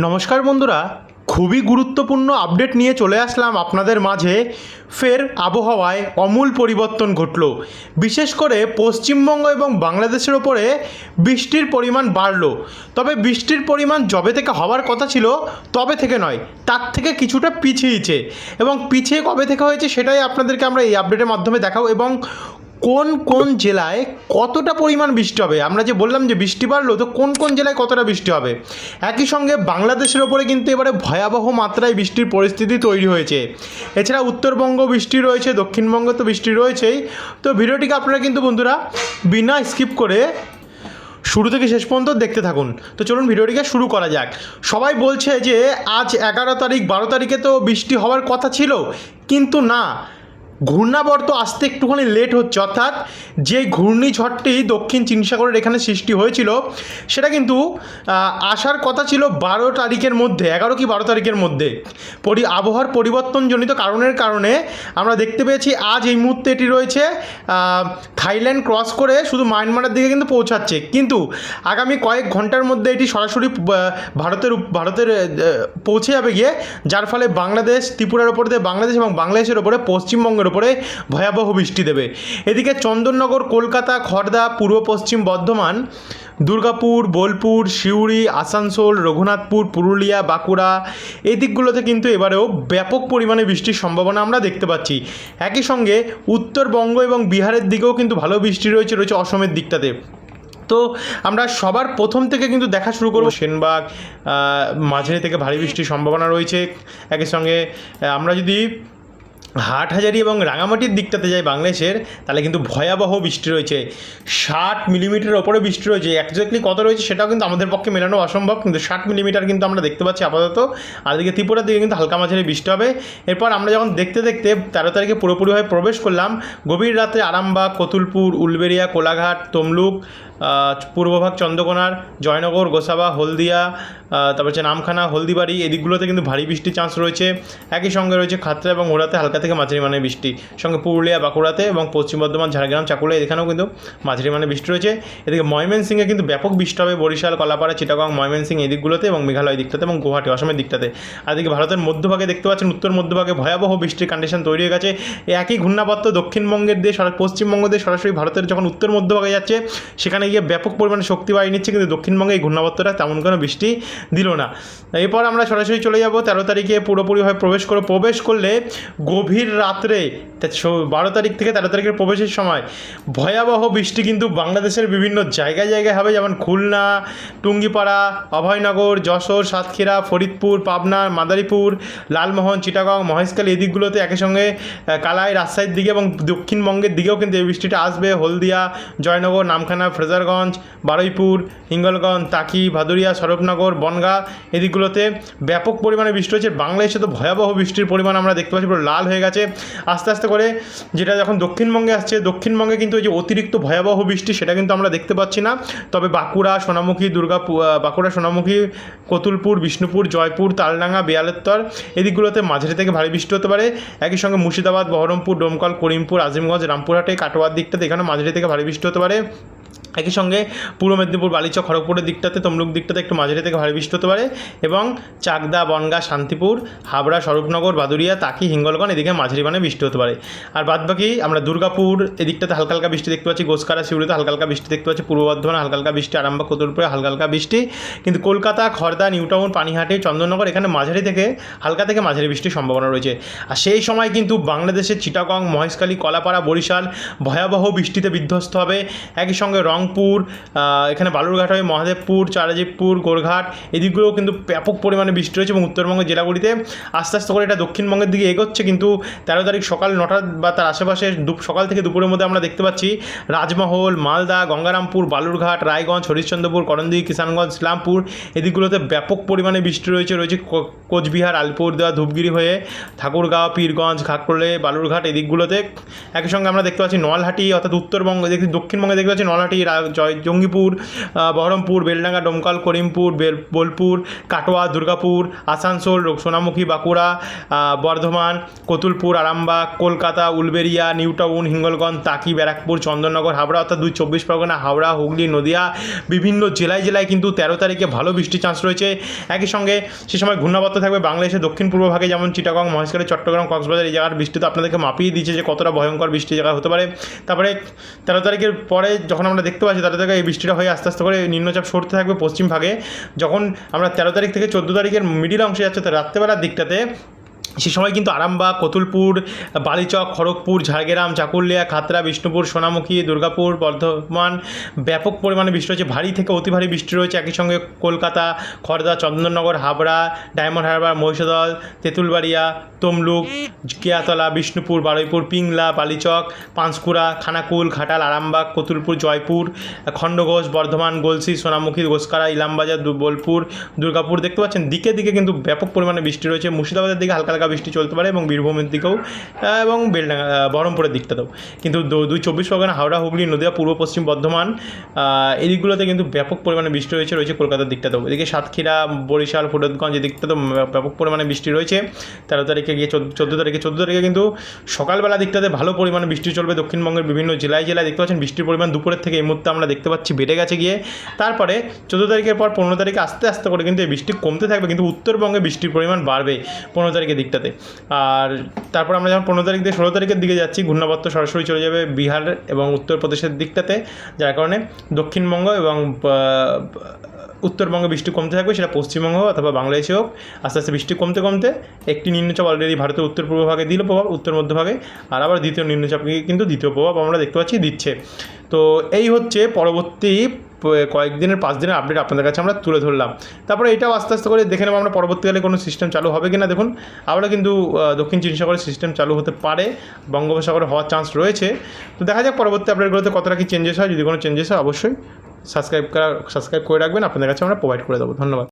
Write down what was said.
নমস্কার বন্ধুরা, খুবই গুরুত্বপূর্ণ আপডেট নিয়ে চলে আসলাম আপনাদের মাঝে। ফের আবহাওয়ায় অমূল পরিবর্তন ঘটল। বিশেষ করে পশ্চিমবঙ্গ এবং বাংলাদেশের ওপরে বৃষ্টির পরিমাণ বাড়লো। তবে বৃষ্টির পরিমাণ যবে থেকে হওয়ার কথা ছিল, তবে থেকে নয়, তার থেকে কিছুটা পিছিয়েছে। এবং পিছিয়ে কবে থেকে হয়েছে সেটাই আপনাদেরকে আমরা এই আপডেটের মাধ্যমে দেখাবো এবং কোন কোন জেলায় কতটা পরিমাণ বৃষ্টি হবে? আমরা যে বললাম যে বৃষ্টি বাড়লো, তো কোন কোন জেলায় কতটা বৃষ্টি হবে? একই সঙ্গে বাংলাদেশের ওপরে কিন্তু এবারে ভয়াবহ মাত্রায় বৃষ্টির পরিস্থিতি তৈরি হয়েছে। এছাড়া উত্তরবঙ্গ বৃষ্টি রয়েছে, দক্ষিণবঙ্গে তো বৃষ্টি রয়েছেই। তো ভিডিওটিকে আপনারা কিন্তু বন্ধুরা বিনা স্কিপ করে শুরু থেকে শেষ পর্যন্ত দেখতে থাকুন। তো চলুন ভিডিওটিকে শুরু করা যাক। সবাই বলছে যে আজ এগারো তারিখ, বারো তারিখে তো বৃষ্টি হওয়ার কথা ছিল, কিন্তু না। ঘূর্ণাবর্ত আসতে একটুখানি লেট হচ্ছে, অর্থাৎ যে ঘূর্ণিঝড়টি দক্ষিণ চীন সাগরের এখানে সৃষ্টি হয়েছিল, সেটা কিন্তু আসার কথা ছিল বারো তারিখের মধ্যে, এগারো কি বারো তারিখের মধ্যে। পরি, আবহাওয়ার পরিবর্তনজনিত কারণের কারণে আমরা দেখতে পেয়েছি আজ এই মুহূর্তে এটি রয়েছে থাইল্যান্ড ক্রস করে শুধু মায়ানমারের দিকে কিন্তু পৌঁছাচ্ছে। কিন্তু আগামী কয়েক ঘণ্টার মধ্যে এটি সরাসরি ভারতের ভারতের পৌঁছে যাবে গিয়ে, যার ফলে বাংলাদেশ, ত্রিপুরার ওপর দিয়ে বাংলাদেশ এবং বাংলাদেশের ওপরে পশ্চিমবঙ্গের ওপরে ভয়াবহ বৃষ্টি দেবে। এদিকে চন্দননগর, কলকাতা খড়দা পূর্ব পশ্চিম বর্ধমান, দুর্গাপুর, বোলপুর, সিউড়ি, আসানসোল, রঘুনাথপুর, পুরুলিয়া, বাঁকুড়া, এই দিকগুলোতে কিন্তু এবারেও ব্যাপক পরিমাণে বৃষ্টির সম্ভাবনা আমরা দেখতে পাচ্ছি। একই সঙ্গে উত্তরবঙ্গ এবং বিহারের দিকেও কিন্তু ভালো বৃষ্টি রয়েছে রয়েছে অসমের দিকটাতে। তো আমরা সবার প্রথম থেকে কিন্তু দেখা শুরু করব সেনবাগ মাঝারি থেকে ভারী বৃষ্টির সম্ভাবনা রয়েছে। একই সঙ্গে আমরা যদি হাটহাজারি এবং রাঙামাটির দিকটাতে যায় বাংলাদেশের, তাহলে কিন্তু ভয়াবহ বৃষ্টি রয়েছে। ষাট মিলিমিটারের ওপরে বৃষ্টি রয়েছে। একজাক্টলি কত রয়েছে সেটাও কিন্তু আমাদের পক্ষে মেলানো অসম্ভব। কিন্তু ষাট মিলিমিটার কিন্তু আমরা দেখতে পাচ্ছি আপাতত। আর দিকে ত্রিপুরার দিকে কিন্তু হালকা মাঝারি বৃষ্টি হবে। এরপর আমরা যখন দেখতে দেখতে তেরো তারিখে পুরোপুরিভাবে প্রবেশ করলাম, গভীর রাতে আরামবাগ, কতুলপুর, উলবেড়িয়া, কোলাঘাট, তমলুক পূর্বভাগ চন্দ্রকোনার, জয়নগর, গোসাবা, হলদিয়া তারপর হচ্ছে নামখানা, হলদিবাড়ি, এদিকগুলোতে কিন্তু ভারী বৃষ্টির চান্স রয়েছে। একই সঙ্গে রয়েছে খাতড়া এবং ওড়াতে হালকা থেকে মাঝারি মানের বৃষ্টি। সঙ্গে পুরুলিয়া, বাঁকুড়াতে এবং পশ্চিম বর্ধমান, ঝাড়গ্রাম, চাকুলে, এখানেও কিন্তু মাঝারি মানের বৃষ্টি রয়েছে। এদিকে ময়মনসিংহে কিন্তু ব্যাপক বৃষ্টি হবে বরিশাল, কলাপাড়া, চিটাগং ময়মনসিং এই দিকগুলোতে এবং মেঘালয় দিকটাতে এবং গুয়াহাটি, অসমের দিকটাতে। আর এদিকে ভারতের মধ্যভাগে দেখতে পাচ্ছেন, উত্তর মধ্যভাগে ভয়াবহ বৃষ্টির কন্ডিশন তৈরি হয়ে গেছে। একই ঘূর্ণাবর্ত দক্ষিণবঙ্গের দিয়ে পশ্চিমবঙ্গ দিয়ে সরাসরি ভারতের যখন উত্তর মধ্যভাগে যাচ্ছে, সেখানে গিয়ে ব্যাপক পরিমাণে শক্তি বাড়িয়ে নিচ্ছে, কিন্তু দক্ষিণবঙ্গে এই ঘূর্ণাবর্তটা তেমন কোনো বৃষ্টি দিল না। এরপর আমরা সরাসরি চলে যাব, তেরো তারিখে পুরোপুরিভাবে প্রবেশ করে প্রবেশ করলে গভীর রাত্রে বারো তারিখ থেকে তেরো তারিখের প্রবেশের সময়, ভয়াবহ বৃষ্টি কিন্তু বাংলাদেশের বিভিন্ন জায়গায় জায়গায় হবে, যেমন খুলনা, টুঙ্গিপাড়া, অভয়নগর, যশোর, সাতক্ষীরা, ফরিদপুর, পাবনা, মাদারীপুর, লালমোহন, চিটাগং, মহেশখালী এই দিকগুলোতে একই সঙ্গে কালাই রাজশাহীর দিকে এবং দক্ষিণবঙ্গের দিকেও কিন্তু এই বৃষ্টিটা আসবে। হলদিয়া, জয়নগর, নামখানা, ফ্রেজারগঞ্জ, বারুইপুর, হিঙ্গলগঞ্জ, তাকি, ভাদুরিয়া, সরবনগর, বনগা এদিকগুলোতে ব্যাপক পরিমাণে বৃষ্টি হচ্ছে। বাংলাদেশে তো ভয়াবহ বৃষ্টির পরিমাণ আমরা দেখতে পাচ্ছি, পুরো লাল হয়ে গেছে। আস্তে আস্তে করে যেটা যখন দক্ষিণবঙ্গে আসছে, দক্ষিণবঙ্গে কিন্তু এই যে অতিরিক্ত ভয়াবহ বৃষ্টি সেটা কিন্তু আমরা দেখতে পাচ্ছি না। তবে বাঁকুড়া, সোনামুখী দুর্গাপুর বাঁকুড়া, সোনামুখী, কতুলপুর, বিষ্ণুপুর, জয়পুর, তালডাঙ্গা, বেয়ালেত্তর এই দিকগুলোতে মাঝারি থেকে ভারী বৃষ্টি হতে পারে। একই সঙ্গে মুর্শিদাবাদ, বহরমপুর, ডোমকল, করিমপুর, আজিমগঞ্জ, রামপুরহাটে কাটোয়ার দিকটাতে এখানে মাঝারি থেকে ভারী বৃষ্টি হতে পারে। একই সঙ্গে পূর্ব মেদিনীপুর, বালিচক, খড়গপুরের দিকটাতে, তমলুক দিকটাতে একটু মাঝারি থেকে ভারী বৃষ্টি হতে পারে এবং চাকদা, বনগা, শান্তিপুর, হাবড়া, স্বরূপনগর বাদুরিয়া তাকি, হিঙ্গলগঞ্জ এদিকে মাঝারি মানে বৃষ্টি হতে পারে। আর বাদবাকি আমরা দুর্গাপুর এদিকটাতে হালকা হালকা বৃষ্টি দেখতে পাচ্ছি গোসকারা শিউড়িতে হালকা হালকা বৃষ্টি দেখতে পাচ্ছি, পূর্ব বর্ধমানে হালকা হালকা বৃষ্টি, আরামবাগ, কতুলপুরে হালকা হালকা বৃষ্টি। কিন্তু কলকাতা খড়দা নিউটাউন পানিহাটি, চন্দননগর এখানে মাঝারি থেকে হালকা থেকে মাঝারি বৃষ্টির সম্ভাবনা রয়েছে। আর সেই সময় কিন্তু বাংলাদেশের চিটাগং, মহেশখালী, কলাপাড়া, বরিশাল ভয়াবহ বৃষ্টিতে বিধ্বস্ত হবে। একই সঙ্গে রংপুর এখানে বালুরঘাট হয়ে, মহাদেবপুর, চারাজিবপুর, গোরঘাট, এদিকগুলোও কিন্তু ব্যাপক পরিমাণে বৃষ্টি রয়েছে এবং উত্তরবঙ্গের জেলাগুলিতে আস্তে আস্তে করে এটা দক্ষিণবঙ্গের দিকে এগোচ্ছে। কিন্তু তেরো তারিখ সকাল নটা বা তার আশেপাশে সকাল থেকে দুপুরের মধ্যে আমরা দেখতে পাচ্ছি রাজমহল, মালদা, গঙ্গারামপুর, বালুরঘাট, রায়গঞ্জ, হরিশ্চন্দ্রপুর, করণদিঘি, কিষানগঞ্জ, ইসলামপুর, এদিকগুলোতে ব্যাপক পরিমাণে বৃষ্টি রয়েছে। রয়েছে কোচবিহার, আলিপুরদুয়ার, ধূপগিরি হয়ে ঠাকুরগাঁও, পীরগঞ্জ ঘাটকোলে বালুরঘাট, এদিকগুলোতে একই সঙ্গে আমরা দেখতে পাচ্ছি নলহাটি অর্থাৎ উত্তরবঙ্গ দেখি দক্ষিণবঙ্গে দেখতে পাচ্ছি নলহাটি জয় জঙ্গিপুর বহরমপুর, বেলডাঙ্গা, ডোমকাল, করিমপুর বোলপুর, কাটোয়া, দুর্গাপুর, আসানসোল সোনামুখী, বাঁকুড়া বর্ধমান, কতুলপুর, আরামবাগ, কলকাতা উলবেরিয়া নিউটাউন, হিঙ্গলগঞ্জ, তাকি, ব্যারাকপুর, চন্দননগর হাবড়া অর্থাৎ দুই চব্বিশ পরগনা, হাওড়া, হুগলি, নদিয়া, বিভিন্ন জেলায় জেলায় কিন্তু তেরো তারিখে ভালো বৃষ্টির চান্স রয়েছে। একই সঙ্গে সে সময় ঘূর্ণাবর্ত থাকবে বাংলাদেশের দক্ষিণ পূর্ব ভাগে, যেমন চিটাগং, মহেশখালী, চট্টগ্রাম, কক্সবাজার, এই জায়গার বৃষ্টি তো আপনাদেরকে মাপিয়ে দিয়েছে যে কতটা ভয়ঙ্কর বৃষ্টি জায়গা হতে পারে। তারপরে তেরো তারিখের পরে যখন আমরা দেখতে পাচ্ছি তাদের থেকে এই বৃষ্টিটা হয়ে আস্তে আস্তে করে নিম্নচাপ সরতে থাকবে পশ্চিম ভাগে। যখন আমরা তেরো তারিখ থেকে চোদ্দ তারিখের মিডিল অংশে যাচ্ছে তো রাত্রেবেলার দিকটাতে সে সময় কিন্তু আরামবাগ, কতুলপুর, বালিচক, খড়গপুর, ঝাড়গ্রাম, চাকুলিয়া, খাতড়া, বিষ্ণুপুর, সোনামুখী, দুর্গাপুর, বর্ধমান ব্যাপক পরিমাণে বৃষ্টি রয়েছে ভারী থেকে অতি ভারী বৃষ্টি রয়েছে। একই সঙ্গে কলকাতা খড়দা চন্দননগর, হাবড়া, ডায়মন্ড হারবার, মহিষদল, তেঁতুলবাড়িয়া, তমলুক, কেয়াতলা, বিষ্ণুপুর, বারুইপুর, পিংলা, বালিচক, পাঁশকুড়া, খানাকুল, ঘাটাল, আরামবাগ, কতুলপুর, জয়পুর, খণ্ডঘোষ, বর্ধমান, গলসি, সোনামুখী, গোসকারা, ইলামবাজার বোলপুর দুর্গাপুর দেখতে পাচ্ছেন। দিকে দিকে কিন্তু ব্যাপক পরিমাণে বৃষ্টি রয়েছে। মুর্শিদাবাদের দিকে হালকা হালকা বৃষ্টি চলতে পারে এবং বীরভূমের দিকেও এবং বেলডাঙ্গা বহরমপুরের দিকটাতেও। কিন্তু দুই চব্বিশ পরগনা, হাওড়া, হুগলি, নদীয়া, পূর্ব, পশ্চিম, বর্ধমান এই দিকগুলোতে কিন্তু ব্যাপক পরিমাণে বৃষ্টি রয়েছে রয়েছে কলকাতার দিকটাতেও। এদিকে সাতক্ষীরা, বরিশাল, ফরিদগঞ্জ এই দিকটাতেও ব্যাপক পরিমাণে বৃষ্টি রয়েছে। তেরো তারিখে গিয়ে চোদ্দ তারিখে চোদ্দ তারিখে কিন্তু সকালবেলা দিকটাতে ভালো পরিমাণে বৃষ্টি চলবে দক্ষিণবঙ্গের বিভিন্ন জেলায় জেলায়। দেখতে পাচ্ছেন বৃষ্টির পরিমাণ দুপুরের থেকে এই মুহূর্তে আমরা দেখতে পাচ্ছি বেড়ে গেছে গিয়ে। তারপরে চোদ্দ তারিখের পর পনেরো তারিখে আস্তে আস্তে করে কিন্তু এই বৃষ্টি কমতে থাকবে, কিন্তু উত্তরবঙ্গে বৃষ্টির পরিমাণ বাড়বে পনেরো তারিখের দিকটাতে। আর তারপর আমরা যখন পনেরো তারিখ থেকে ষোলো তারিখের দিকে যাচ্ছি, ঘূর্ণাবর্ত সরাসরি চলে যাবে বিহার এবং উত্তরপ্রদেশের দিকটাতে, যার কারণে দক্ষিণবঙ্গ এবং উত্তরবঙ্গে বৃষ্টি কমতে থাকবে, সেটা পশ্চিমবঙ্গ অথবা বাংলাদেশে হোক, আস্তে আস্তে বৃষ্টি কমতে কমতে একটি নিম্নচাপ অলরেডি ভারতের উত্তর পূর্ব ভাগে দিল প্রভাব, উত্তর মধ্যভাগে আর আবার দ্বিতীয় নিম্নচাপকে কিন্তু দ্বিতীয় প্রভাব আমরা দেখতে পাচ্ছি দিচ্ছে। তো এই হচ্ছে পরবর্তী কয়েকদিনের পাঁচ দিনের আপডেট আপনাদের কাছে আমরা তুলে ধরলাম। তারপরে এটাও আস্তে আস্তে করে দেখে নেব আমরা পরবর্তীকালে কোনো সিস্টেম চালু হবে কিনা। দেখুন, আবারও কিন্তু দক্ষিণ চীন সাগরের সিস্টেম চালু হতে পারে। বঙ্গোপসাগরে হওয়ার চান্স রয়েছে। তো দেখা যাক পরবর্তী আপডেটগুলোতে কতটা কি চেঞ্জেস হয়। যদি কোনো চেঞ্জেস হয়, অবশ্যই সাবস্ক্রাইব করা সাবস্ক্রাইব করে রাখবেন। আপনাদের কাছে আমরা প্রোভাইড করে দেবো। ধন্যবাদ।